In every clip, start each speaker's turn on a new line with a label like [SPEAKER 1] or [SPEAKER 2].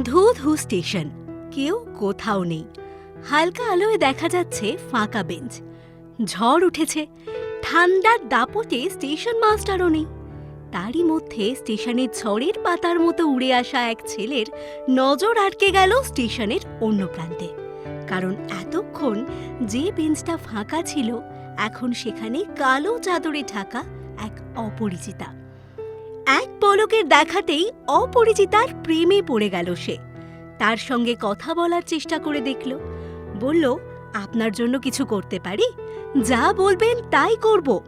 [SPEAKER 1] ধু ধু স্টেশন। কেউ কোথাও নেই। হালকা আলোয় দেখা যাচ্ছে ফাঁকা বেঞ্চ। ঝড় উঠেছে। ঠান্ডার দাপটে স্টেশন মাস্টারও নেই। তারই মধ্যে স্টেশনের ঝড়ের পাতার মতো উড়ে আসা এক ছেলের নজর আটকে গেল স্টেশনের অন্য প্রান্তে। কারণ এতক্ষণ যে বেঞ্চটা ফাঁকা ছিল, এখন সেখানে কালো চাদরে ঢাকা এক অপরিচিতা। এক পলকের দেখাতেই অপরিচিতার প্রেমে পড়ে গেল সে। তার সঙ্গে কথা বলার চেষ্টা করে দেখল। বলল, আপনার জন্য কিছু করতে পারি? যা বলবেন তাই করব।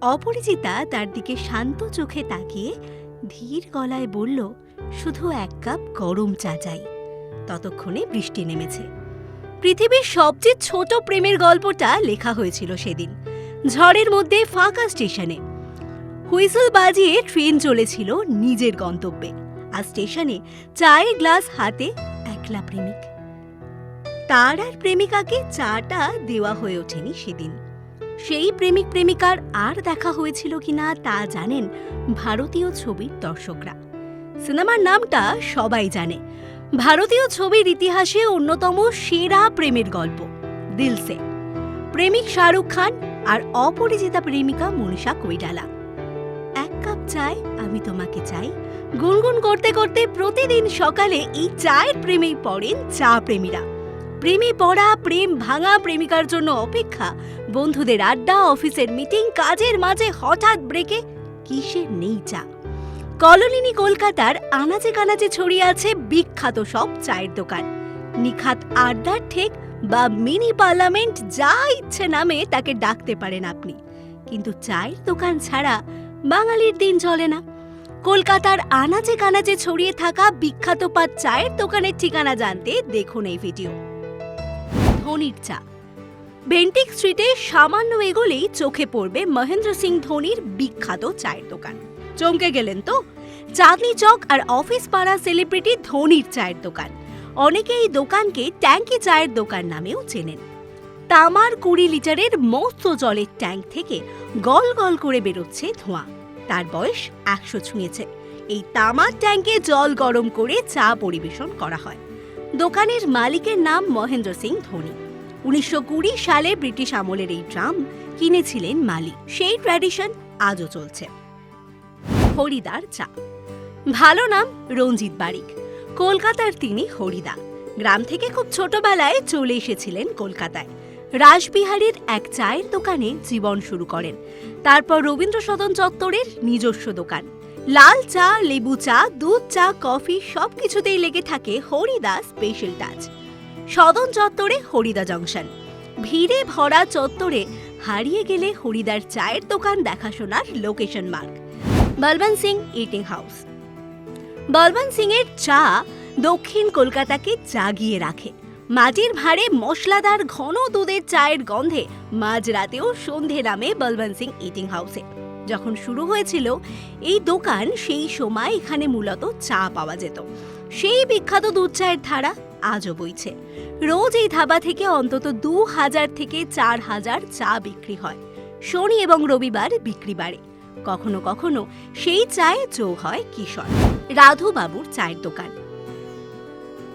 [SPEAKER 1] অপরিচিতা তার দিকে শান্ত চোখে তাকিয়ে ধীর গলায় বলল, শুধু এক কাপ গরম চা চাই। ততক্ষণে বৃষ্টি নেমেছে। পৃথিবীর সবচেয়ে ছোট প্রেমের গল্পটা লেখা হয়েছিল সেদিন। ঝড়ের মধ্যে ফাঁকা স্টেশনে। হুইসল বাজিয়ে ট্রেন চলেছিল নিজের গন্তব্যে, আর স্টেশনে চায়ের গ্লাস হাতে একলা প্রেমিক। তার আর প্রেমিকাকে চাটা দেওয়া হয়ে ওঠেনি সেদিন। সেই প্রেমিক প্রেমিকার আর দেখা হয়েছিল কিনা তা জানেন ভারতীয় ছবির দর্শকরা। সিনেমার নামটা সবাই জানে। ভারতীয় ছবির ইতিহাসে অন্যতম সেরা প্রেমের গল্প, দিলসে। প্রেমিক শাহরুখ খান আর অপরিচিতা প্রেমিকা মনীষা কৈরালা। চায় আমি তোমাকে চাই। গুনগুন করতে করতে প্রতিদিন সকালে এই চায়ের প্রেমেই পড়েন চা প্রেমীরা। প্রেমে পড়া, প্রেম ভাঙা প্রেমিকার জন্য অপেক্ষা, বন্ধুদের আড্ডা, অফিসের মিটিং, কাজের মাঝে হঠাৎ ব্রেকে কিসের নেই চা? কলোনিনি কলকাতার আনাচে কানাচে ছড়িয়ে আছে বিখ্যাত সব চায়ের দোকান। নিখাত আড্ডার ঠেক বা মিনি পার্লামেন্ট যা ইচ্ছে নামে তাকে ডাকতে পারেন আপনি। কিন্তু চায়ের দোকান ছাড়া বাঙালির দিন চলে না। কলকাতার আনাচে কানাচে ছড়িয়ে থাকা বিখ্যাত পাঁচ চায়ের দোকানের ঠিকানা জানতে দেখুন এই ভিডিও। ধোনির চা। বেন্টিক স্ট্রিটে সামান্য এগোলেই চোখে পড়বে মহেন্দ্র সিং ধোনির বিখ্যাত চায়ের দোকান। চমকে গেলেন তো? চাঁদনি চক আর অফিস পাড়া সেলিব্রিটি ধোনির চায়ের দোকান। অনেকে এই দোকানকে ট্যাঙ্কি চায়ের দোকান নামেও চেনেন। তামার কুড়ি লিটারের মস্ত জলের ট্যাঙ্ক থেকে গল গল করে বেরোচ্ছে ধোঁয়া। তার বয়স একশো ছুঁয়েছে। এই তামার ট্যাঙ্কে জল গরম করে চা পরিবেশন করা হয়। দোকানের মালিকের নাম মহেন্দ্র সিং ধোনি। উনিশশো কুড়ি সালে ব্রিটিশ আমলের এই ড্রাম কিনেছিলেন মালিক সেই ট্র্যাডিশন আজও চলছে। হরিদার চা। ভালো নাম রঞ্জিত বারিক। কলকাতার তিনি হরিদা। গ্রাম থেকে খুব ছোটবেলায় চলে এসেছিলেন কলকাতায়। রাসবিহারীর এক চায়ের দোকানে জীবন শুরু করেন। তারপর রবীন্দ্র সদন চত্বরের নিজস্ব দোকান। লাল চা, লেবু চা, দুধ চা, কফি সবকিছুতেই লেগে থাকে হরিদা স্পেশাল টাচ। সদন চত্বরে হরিদা জংশন। ভিড়ে ভরা চত্বরে হারিয়ে গেলে হরিদার চায়ের দোকান দেখাশোনার location mark. Balban Singh eating house. Balban Singh এর চা দক্ষিণ কলকাতাকে জাগিয়ে রাখে। মাটির ভাঁড়ে মশলাদার ঘন দুধের চায়ের গন্ধে মাঝরাতেও সন্ধে নামে বলবন সিং ইটিং হাউসে যখন শুরু হয়েছিল, এই দোকান সেই সময় এখানে মূলত চা পাওয়া যেত। সেই বিখ্যাত দুধ চায়ের ধারা আজও বইছে। রোজ এই ধাবা থেকে অন্তত দু হাজার থেকে চার হাজার চা বিক্রি হয়। শনি এবং রবিবার বিক্রি বাড়ে। কখনো কখনো সেই চায়ে যোগ হয় কিশোর। রাধু বাবুর চায়ের দোকান।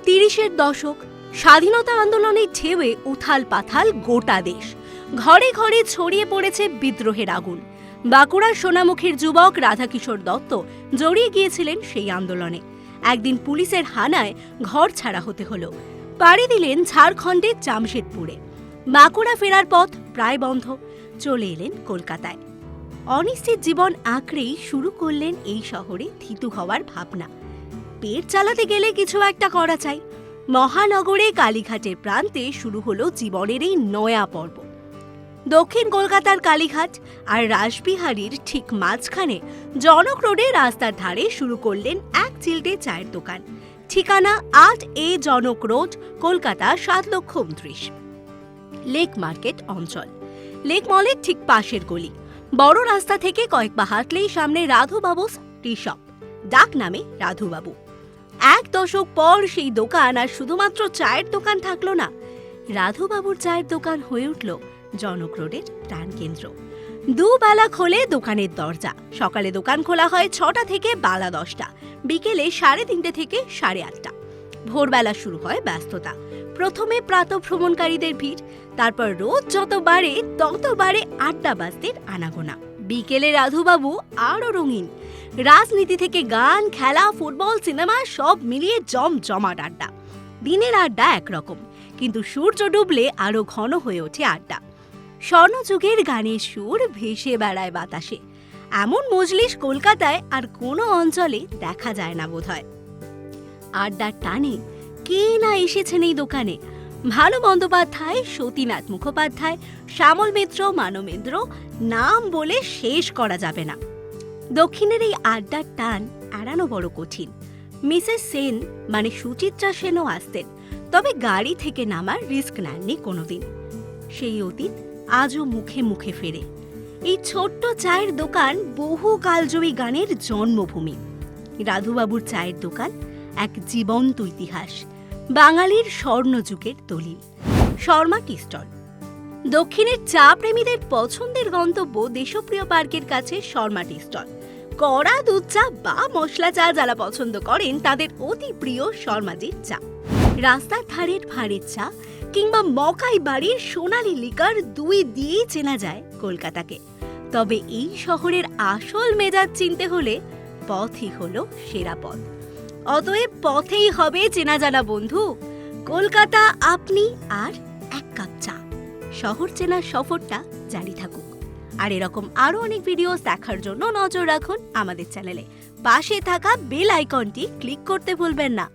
[SPEAKER 1] তিরিশের দশক স্বাধীনতা আন্দোলনের ঢেউয়ে উথাল পাথাল গোটা দেশ। ঘরে ঘরে ছড়িয়ে পড়েছে বিদ্রোহের আগুন। বাঁকুড়ার সোনামুখীর যুবক রাধাকিশোর দত্ত জড়িয়ে গিয়েছিলেন সেই আন্দোলনে। একদিন পুলিশের হানায় ঘর ছাড়া হতে হলো। পাড়ি দিলেন ঝাড়খণ্ডের জামশেদপুরে। বাঁকুড়া ফেরার পথ প্রায় বন্ধ। চলে এলেন কলকাতায়। অনিশ্চিত জীবন আঁকড়েই শুরু করলেন এই শহরে থিতু হওয়ার ভাবনা। পেট চালাতে গেলে কিছু একটা করা চাই। মহানগরে কালীঘাটের প্রান্তে শুরু হলো জীবনের এই নয়া পর্ব। দক্ষিণ কলকাতার কালীঘাট আর রাসবিহারীর ঠিক মাঝখানে জনক রোডে রাস্তার ধারে শুরু করলেন এক চিলটে চায়ের দোকান। ঠিকানা আট এ জনক রোড, কলকাতা সাত লক্ষ উনত্রিশ। লেক মার্কেট অঞ্চল। লেক মলের ঠিক পাশের গলি। বড় রাস্তা থেকে কয়েক পা হাঁটলেই সামনে রাধুবাবু টি শপ। ডাক নামে রাধুবাবু। এক দশক পর সেই দোকান আর শুধুমাত্র চায়ের দোকান থাকল না, রাধুবাবুর চায়ের দোকান হয়ে উঠল জনক রোডের প্রাণকেন্দ্র দুবেলা খোলে দোকানের দরজা, সকালে দোকান খোলা হয় ছটা থেকে বেলা দশটা, বিকেলে সাড়ে তিনটে থেকে সাড়ে আটটা। ভোরবেলা শুরু হয় ব্যস্ততা, প্রথমে প্রাতঃভ্রমণকারীদের ভিড়, তারপর রোজ যত বাড়ে তত বাড়ে আড্ডাবাজদের আনাগোনা। বিকেলে রাধুবাবু আরও রঙিন। রাজনীতি থেকে গান, খেলা, ফুটবল, সিনেমা সব মিলিয়ে জম জমাট আড্ডা। দিনের আড্ডা একরকম, কিন্তু সূর্য ডুবলে আরও ঘন হয়ে ওঠে আড্ডা। স্বর্ণযুগের গানের সুর ভেসে বেড়ায় বাতাসে। এমন মজলিস কলকাতায় আর কোনো অঞ্চলে দেখা যায় না বোধ হয় আড্ডার টানে কে না এসেছেন এই দোকানে? ভানু বন্দ্যোপাধ্যায়, সতীনাথ মুখোপাধ্যায়, শ্যামল মিত্র মানবেন্দ্র নাম বলে শেষ করা যাবে না। দক্ষিণের এই আড্ডার টান এড়ানো বড় কঠিন। মিসেস সেন মানে সুচিত্রা সেনও আসতেন, তবে গাড়ি থেকে নামার রিস্ক নেননি কোনোদিন। সেই অতীত আজও মুখে মুখে ফেরে। এই ছোট্ট চায়ের দোকান বহু কালজয়ী গানের জন্মভূমি। রাধুবাবুর চায়ের দোকান এক জীবন্ত ইতিহাস। বাঙালির স্বর্ণযুগের দলিল। শর্মা টি স্টল দক্ষিণের চা প্রেমীদের পছন্দের গন্তব্য দেশপ্রিয় পার্কের কাছে শর্মা টি স্টল কড়া দুধ চা বা মশলা চা যারা পছন্দ করেন, তাদের অতি প্রিয় শর্মাজির চা। রাস্তার ধারের ভাঁড়ের চা কিংবা মকাই বাড়ির সোনালি লিকার দুই দিয়েই চেনা যায় কলকাতাকে। তবে এই শহরের আসল মেজাজ চিনতে হলে পথই হলো সেরা পথ। অতএব পথেই হবে চেনা জানা বন্ধু। কলকাতা, আপনি আর এক কাপ চা। শহর চেনার সফরটা জারি থাকুক। আর এরকম আরও অনেক ভিডিওস দেখার জন্য নজর রাখুন আমাদের চ্যানেলে পাশে থাকা বেল আইকনটি ক্লিক করতে ভুলবেন না।